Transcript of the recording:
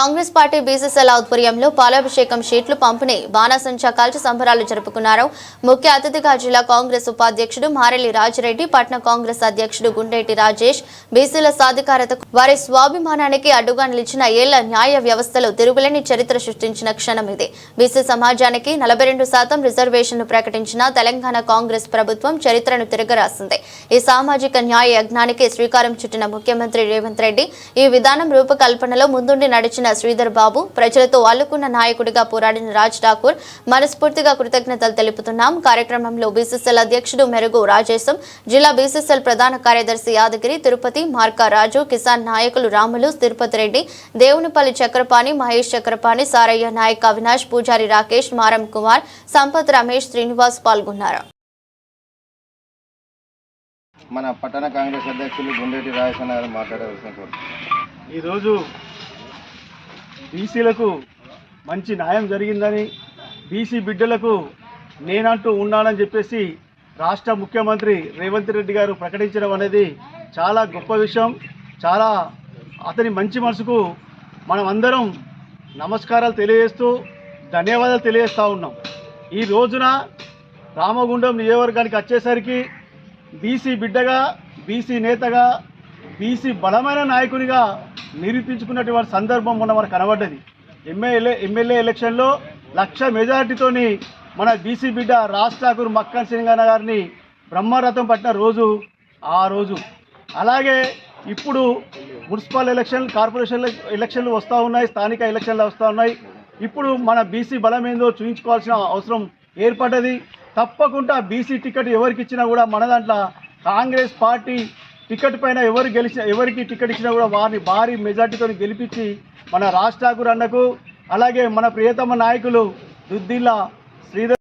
Congress party బీసీసీల ఆధ్వర్యంలో పాలాభిషేకం షీట్లు పంపిణీ బాణాసంచా కాల్చి సంబరాలు జరుపుకున్నారు. ముఖ్య అతిథిగా జిల్లా కాంగ్రెస్ ఉపాధ్యక్షుడు మారెల్లి రాజిరెడ్డి పట్న కాంగ్రెస్ అధ్యక్షుడు గుండేటి రాజేష్ బీసీల సాధికారతకు వారి స్వాభిమానానికి అడ్డుగా నిలిచిన ఏళ్ళ న్యాయ వ్యవస్థలో తిరుగులేని చరిత్ర సృష్టించిన క్షణం ఇది. బీసీ సమాజానికి నలభై రెండు శాతం రిజర్వేషన్ను ప్రకటించిన తెలంగాణ కాంగ్రెస్ ప్రభుత్వం చరిత్రను తిరగరాసింది. ఈ సామాజిక న్యాయ యజ్ఞానికి శ్రీకారం చుట్టిన ముఖ్యమంత్రి రేవంత్ రెడ్డి ఈ విధానం రూపకల్పనలో ముందుండి నడిచిన శ్రీధర్ బాబు ప్రజలతో అల్లుకున్న నాయకుడిగా పోరాడిన రాజ్ ఠాకూర్ మనస్ఫూర్తిగా కృతజ్ఞతలు తెలుపుతున్నాం కార్యక్రమంలో బీసీసీఎల్ అధ్యక్షుడు మెరుగు రాజేశం జిల్లా బీసీసీఎల్ ప్రధాన కార్యదర్శి యాదగిరి తిరుపతి మార్కా రాజు కిసాన్ నాయకులు రాములు తిరుపతి రెడ్డి దేవునిపల్లి చక్రపాణి మహేష్ చక్రపాణి సారయ్య నాయక్ అవినాష్ పూజారి రాకేష్ మారం కుమార్ సంపత్ రమేష్ శ్రీనివాస్ పాల్గొన్నారు మన పట్టణ కాంగ్రెస్ అధ్యక్షులు గుండేటి రాజేశ్వర గారు మాట్లాడవలసిన. ఈరోజు బీసీలకు మంచి న్యాయం జరిగిందని బీసీ బిడ్డలకు నేనంటూ ఉన్నానని చెప్పేసి రాష్ట్ర ముఖ్యమంత్రి రేవంత్ రెడ్డి గారు ప్రకటించడం అనేది చాలా గొప్ప విషయం. చాలా అతని మంచి మనసుకు మనం అందరం నమస్కారాలు తెలియజేస్తూ ధన్యవాదాలు తెలియజేస్తూ ఉన్నాం. ఈ రోజున రామగుండం నియోజకవర్గానికి వచ్చేసరికి బీసీ బిడ్డగా బీసీ నేతగా బీసీ బలమైన నాయకునిగా నిరూపించుకున్నటువంటి సందర్భం మొన్న మనకు కనబడ్డది. ఎమ్మెల్యే ఎమ్మెల్యే ఎలక్షన్లో లక్ష మెజార్టీతోని మన బీసీ బిడ్డ రాజ్ ఠాకూర్ మక్కన్ సింగన్న గారిని బ్రహ్మరథం పట్టిన రోజు ఆ రోజు. అలాగే ఇప్పుడు మున్సిపల్ ఎలక్షన్ కార్పొరేషన్ ఎలక్షన్లు వస్తూ ఉన్నాయి స్థానిక ఎలక్షన్లు వస్తూ ఉన్నాయి. ఇప్పుడు మన బీసీ బలం ఏందో చూపించుకోవాల్సిన అవసరం ఏర్పడ్డది. తప్పకుండా బీసీ టికెట్ ఎవరికి ఇచ్చినా కూడా మన దాంట్లో కాంగ్రెస్ పార్టీ టికెట్ పైన ఎవరు గెలిచిన ఎవరికి టికెట్ ఇచ్చినా కూడా వారిని భారీ మెజార్టీతో గెలిపించి మన రాజ్ ఠాకూర్ అన్నకు అలాగే మన ప్రియతమ నాయకులు దుద్దిల్లా శ్రీధర్